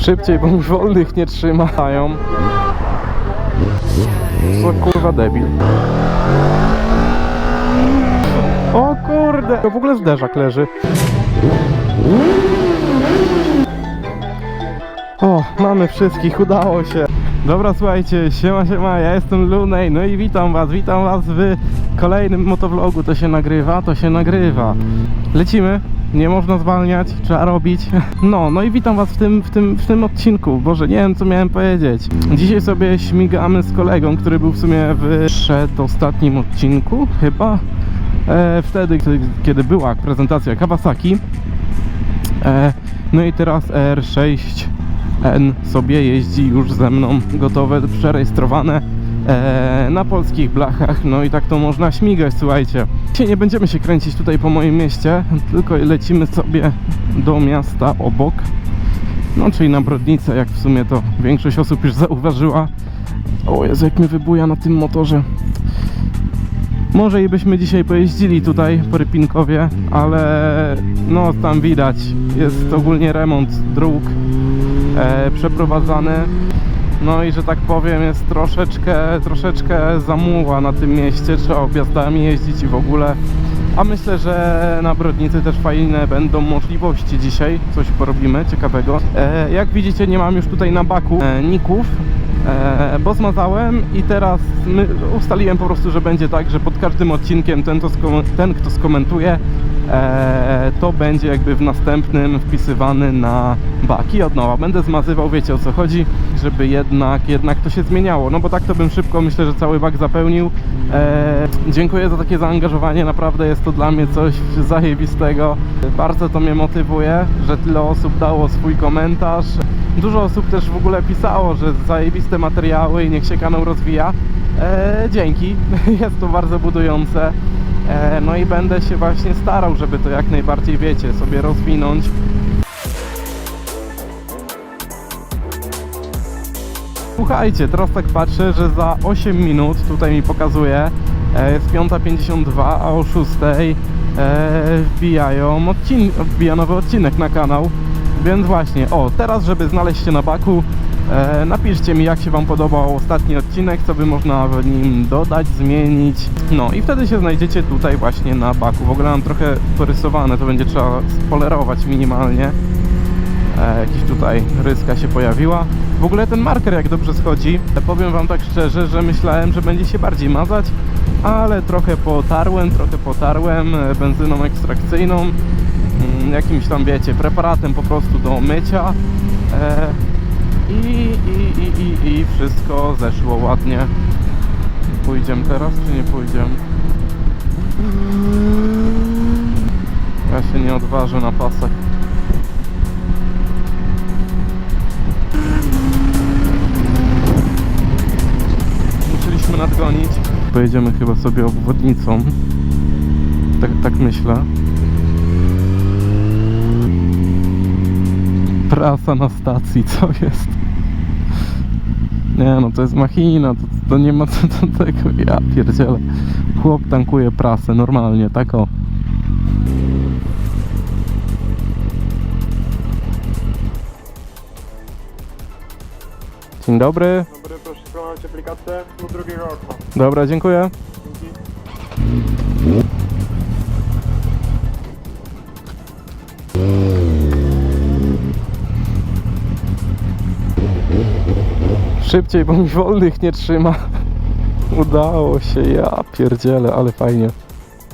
Szybciej, bo mi wolnych nie trzymają. Co kurwa debil. O kurde! To w ogóle zderzak leży. O, mamy wszystkich, udało się. Dobra, słuchajcie, siema, siema, ja jestem Lunej, no i witam was, witam was w kolejnym motovlogu. To się nagrywa, to się nagrywa. Lecimy, nie można zwalniać, trzeba robić. No, no i witam was w tym, w tym, w tym odcinku. Boże, nie wiem co miałem powiedzieć. Dzisiaj sobie śmigamy z kolegą, który był w sumie w przedostatnim odcinku, chyba. E, wtedy, kiedy- była prezentacja Kawasaki. E, no i teraz R6N sobie jeździ już ze mną, gotowe, przerejestrowane e, na polskich blachach. No i tak to można śmigać, słuchajcie. Dzisiaj nie będziemy się kręcić tutaj po moim mieście, tylko lecimy sobie do miasta obok. No, czyli na Brodnicę, jak w sumie to większość osób już zauważyła. O Jezu, jak mnie wybuja na tym motorze. Może i byśmy dzisiaj pojeździli tutaj po Rypinkowie, ale no tam widać, jest ogólnie remont dróg e, przeprowadzany. No i że tak powiem jest troszeczkę, troszeczkę zamuła na tym mieście, trzeba objazdami jeździć i w ogóle. A myślę, że na Brodnicy też fajne będą możliwości dzisiaj, coś porobimy ciekawego. E, jak widzicie nie mam już tutaj na baku e, ników, e, bo zmazałem i teraz my, ustaliłem po prostu, że będzie tak, że pod każdym odcinkiem ten, to ten kto skomentuje, to będzie jakby w następnym wpisywany na baki od nowa. Będę zmazywał, wiecie o co chodzi, żeby jednak, jednak to się zmieniało, no bo tak to bym szybko myślę, że cały bak zapełnił. E, dziękuję za takie zaangażowanie, naprawdę jest to dla mnie coś zajebistego. Bardzo to mnie motywuje, że tyle osób dało swój komentarz. Dużo osób też w ogóle pisało, że zajebiste materiały i niech się kanał rozwija. E, dzięki, jest to bardzo budujące. E, no i będę się właśnie starał, żeby to jak najbardziej, wiecie, sobie rozwinąć. Słuchajcie, teraz tak patrzę, że za 8 minut tutaj mi pokazuje e, jest 5.52, a o 6 e, wbijają odcin wbija nowy odcinek na kanał. Więc właśnie, o, teraz żeby znaleźć się na baku, napiszcie mi jak się Wam podobał ostatni odcinek, co by można w nim dodać, zmienić. No i wtedy się znajdziecie tutaj właśnie na baku. W ogóle mam trochę porysowane, to będzie trzeba spolerować minimalnie. E, jakiś tutaj ryska się pojawiła. W ogóle ten marker jak dobrze schodzi, powiem wam tak szczerze, że myślałem, że będzie się bardziej mazać, ale trochę potarłem, trochę potarłem e, benzyną ekstrakcyjną, mm, jakimś tam wiecie, preparatem po prostu do mycia e, i, i, i, i, i wszystko zeszło ładnie. Pójdziemy teraz, czy nie pójdziemy? Ja się nie odważę na pasach. Musieliśmy nadgonić. Pojedziemy chyba sobie obwodnicą. Tak, tak myślę. Prasa na stacji, co jest? Nie no, to jest machina, to, to nie ma co do tego. Ja pierdzielę. Chłop tankuje prasę normalnie, tak o. Dzień dobry. Dobry, proszę skanować aplikację do drugiego okna. Dobra, dziękuję. Dzięki. Szybciej, bo mi wolnych nie trzyma. Udało się, ja pierdzielę, ale fajnie.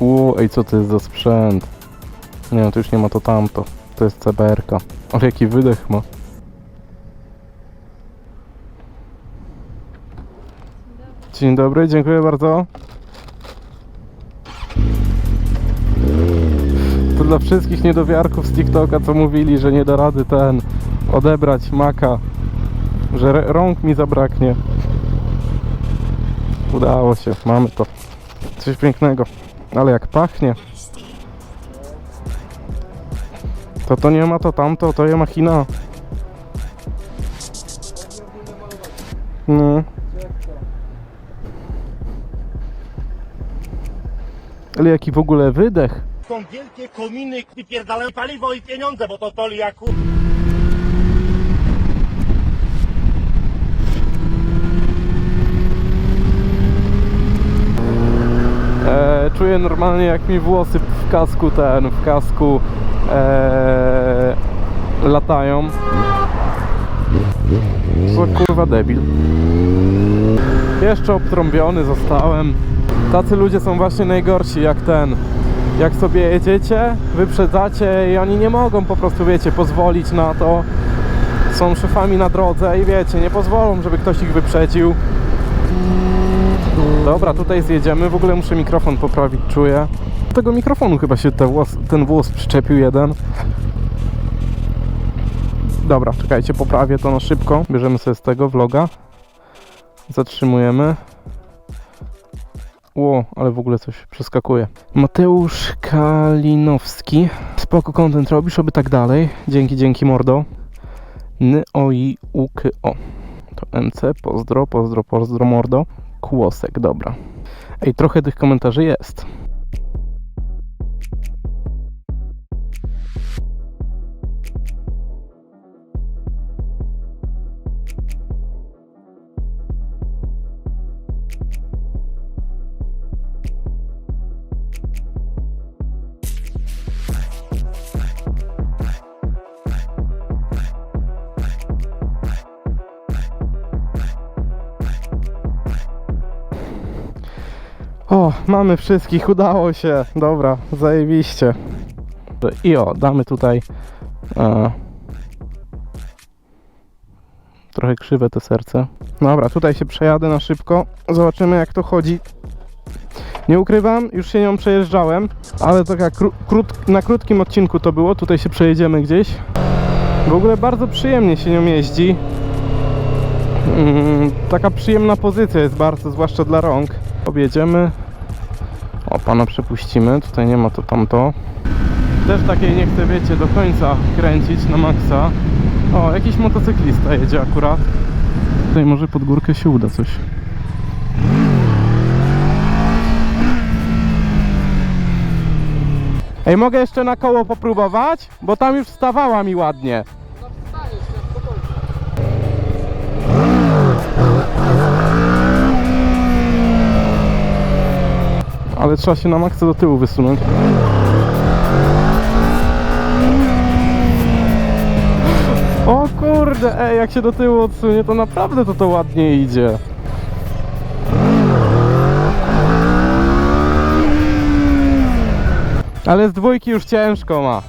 Uuu, ej, co to jest za sprzęt? Nie no, to już nie ma to tamto. To jest CBR-ka. Ale jaki wydech ma. Dzień dobry, dziękuję bardzo. To dla wszystkich niedowiarków z TikToka, co mówili, że nie da rady ten odebrać maka że rąk mi zabraknie. Udało się, mamy to. Coś pięknego. Ale jak pachnie. To to nie ma to tamto, to je machina. No. Ale jaki w ogóle wydech. Są wielkie kominy, wypierdalają paliwo i pieniądze, bo to to jak E, czuję normalnie jak mi włosy w kasku ten, w kasku e, latają. Co kurwa debil. Jeszcze obtrąbiony zostałem. Tacy ludzie są właśnie najgorsi jak ten. Jak sobie jedziecie, wyprzedzacie i oni nie mogą po prostu, wiecie, pozwolić na to. Są szefami na drodze i wiecie, nie pozwolą, żeby ktoś ich wyprzedził. Dobra, tutaj zjedziemy. W ogóle muszę mikrofon poprawić, czuję. Do tego mikrofonu chyba się włos, ten włos przyczepił jeden. Dobra, czekajcie, poprawię to na szybko. Bierzemy sobie z tego vloga. Zatrzymujemy. Ło, ale w ogóle coś przeskakuje. Mateusz Kalinowski. Spoko content robisz, oby tak dalej. Dzięki, dzięki mordo. N o i u k o. To NC, pozdro, pozdro, pozdro mordo. Kłosek, dobra. Ej, trochę tych komentarzy jest. O, mamy wszystkich, udało się. Dobra, zajebiście. I o, damy tutaj. E, trochę krzywe to serce. Dobra, tutaj się przejadę na szybko. Zobaczymy jak to chodzi. Nie ukrywam, już się nią przejeżdżałem, ale taka kró- krót, na krótkim odcinku to było. Tutaj się przejedziemy gdzieś. W ogóle bardzo przyjemnie się nią jeździ. Mm, taka przyjemna pozycja jest bardzo, zwłaszcza dla rąk. Objedziemy. O, pana przepuścimy. Tutaj nie ma to tamto. Też takiej nie chcę, wiecie, do końca kręcić na maksa. O, jakiś motocyklista jedzie akurat. Tutaj może pod górkę się uda coś. Ej, mogę jeszcze na koło popróbować? Bo tam już wstawała mi ładnie. Ale trzeba się na maksa do tyłu wysunąć. O kurde, ej, jak się do tyłu odsunie, to naprawdę to to ładnie idzie. Ale z dwójki już ciężko ma.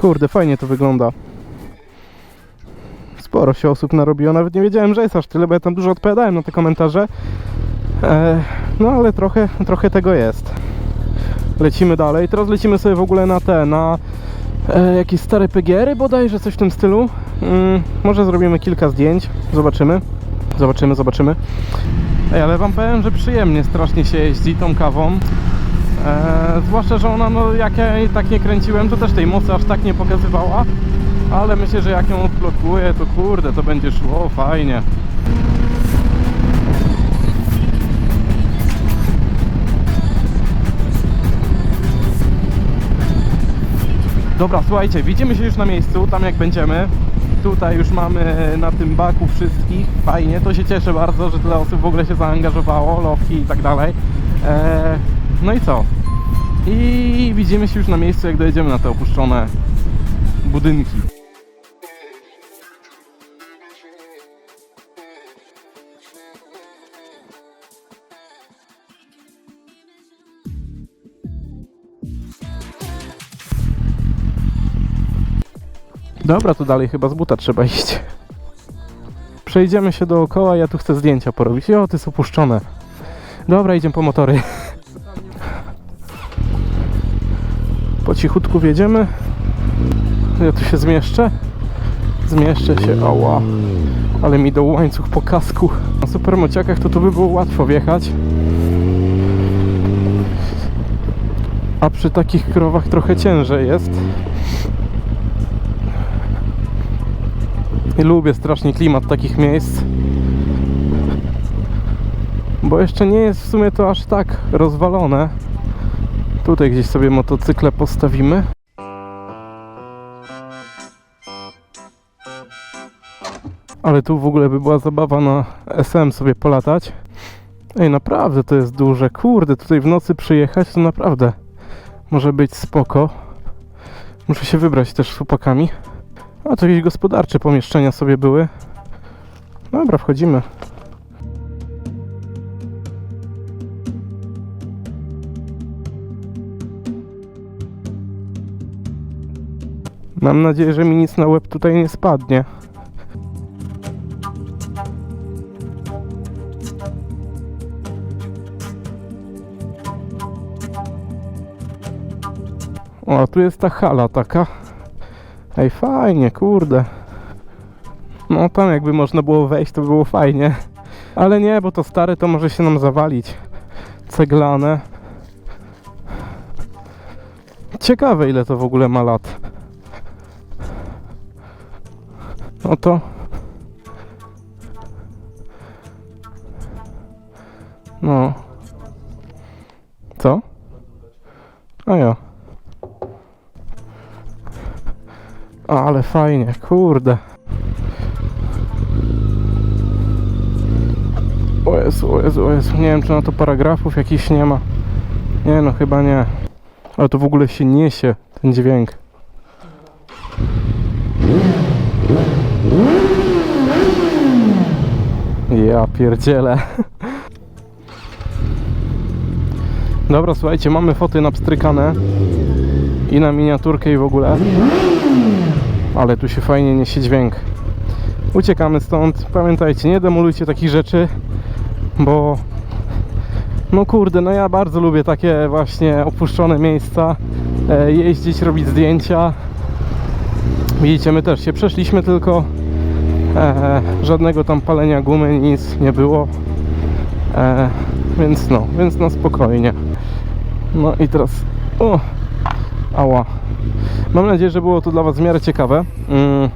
Kurde, fajnie to wygląda. Sporo się osób narobiło, nawet nie wiedziałem, że jest aż tyle, bo ja tam dużo odpowiadałem na te komentarze. E, no ale trochę, trochę tego jest. Lecimy dalej. Teraz lecimy sobie w ogóle na te, na e, jakieś stare PGR-y bodajże, coś w tym stylu. Mm, może zrobimy kilka zdjęć, zobaczymy. Zobaczymy, zobaczymy. Ej, ale wam powiem, że przyjemnie strasznie się jeździ tą kawą. E, zwłaszcza, że ona, no jak ja jej tak nie kręciłem, to też tej mocy aż tak nie pokazywała. Ale myślę, że jak ją odblokuję, to kurde, to będzie szło fajnie. Dobra, słuchajcie, widzimy się już na miejscu, tam jak będziemy. Tutaj już mamy na tym baku wszystkich. Fajnie, to się cieszę bardzo, że tyle osób w ogóle się zaangażowało, lowki i tak dalej. Eee, no i co? I widzimy się już na miejscu, jak dojedziemy na te opuszczone budynki. Dobra, to dalej chyba z buta trzeba iść. Przejdziemy się dookoła, ja tu chcę zdjęcia porobić. O, to jest opuszczone. Dobra, idziemy po motory. Po cichutku wjedziemy. Ja tu się zmieszczę. Zmieszczę się, ała. Ale mi do łańcuch po kasku. Na supermociakach to tu by było łatwo wjechać. A przy takich krowach trochę ciężej jest. I lubię strasznie klimat takich miejsc. Bo jeszcze nie jest w sumie to aż tak rozwalone. Tutaj gdzieś sobie motocykle postawimy. Ale tu w ogóle by była zabawa na SM sobie polatać. Ej, naprawdę to jest duże. Kurde, tutaj w nocy przyjechać to naprawdę może być spoko. Muszę się wybrać też z chłopakami. A to jakieś gospodarcze pomieszczenia sobie były. Dobra, wchodzimy. Mam nadzieję, że mi nic na łeb tutaj nie spadnie. O, tu jest ta hala taka. Ej, fajnie, kurde. No tam jakby można było wejść, to by było fajnie. Ale nie, bo to stare to może się nam zawalić. Ceglane. Ciekawe ile to w ogóle ma lat. No to... No. Co? A ja. Ale fajnie, kurde. O Jezu, o Jezu, o Jezu. Nie wiem, czy na to paragrafów jakichś nie ma. Nie, no chyba nie. Ale to w ogóle się niesie, ten dźwięk. Ja pierdzielę. Dobra, słuchajcie, mamy foty napstrykane i na miniaturkę i w ogóle. Ale tu się fajnie niesie dźwięk. Uciekamy stąd. Pamiętajcie, nie demolujcie takich rzeczy, bo no kurde, no ja bardzo lubię takie właśnie opuszczone miejsca, e, jeździć, robić zdjęcia. Widzicie, my też się przeszliśmy tylko e, żadnego tam palenia gumy, nic nie było. E, więc no, więc na spokojnie. No i teraz. O! Ała. Mam nadzieję, że było to dla Was w miarę ciekawe. Mm,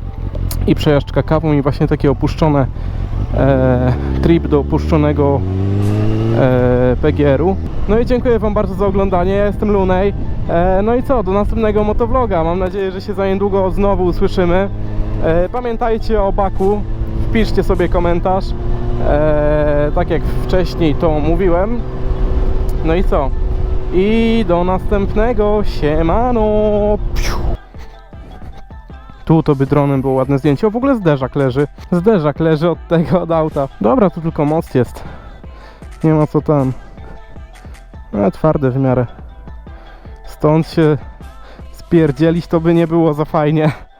I przejażdżka kawą, i właśnie takie opuszczone e, trip do opuszczonego e, PGR-u. No i dziękuję Wam bardzo za oglądanie. Ja jestem Lunej. E, no i co, do następnego motovloga. Mam nadzieję, że się za niedługo znowu usłyszymy. E, pamiętajcie o baku. Wpiszcie sobie komentarz. E, tak jak wcześniej to mówiłem. No i co? I do następnego. Siemano. Piu. Tu to by dronem było ładne zdjęcie. O, w ogóle zderzak leży. Zderzak leży od tego, od auta. Dobra, tu tylko most jest. Nie ma co tam. Ale twarde w miarę. Stąd się spierdzielić to by nie było za fajnie.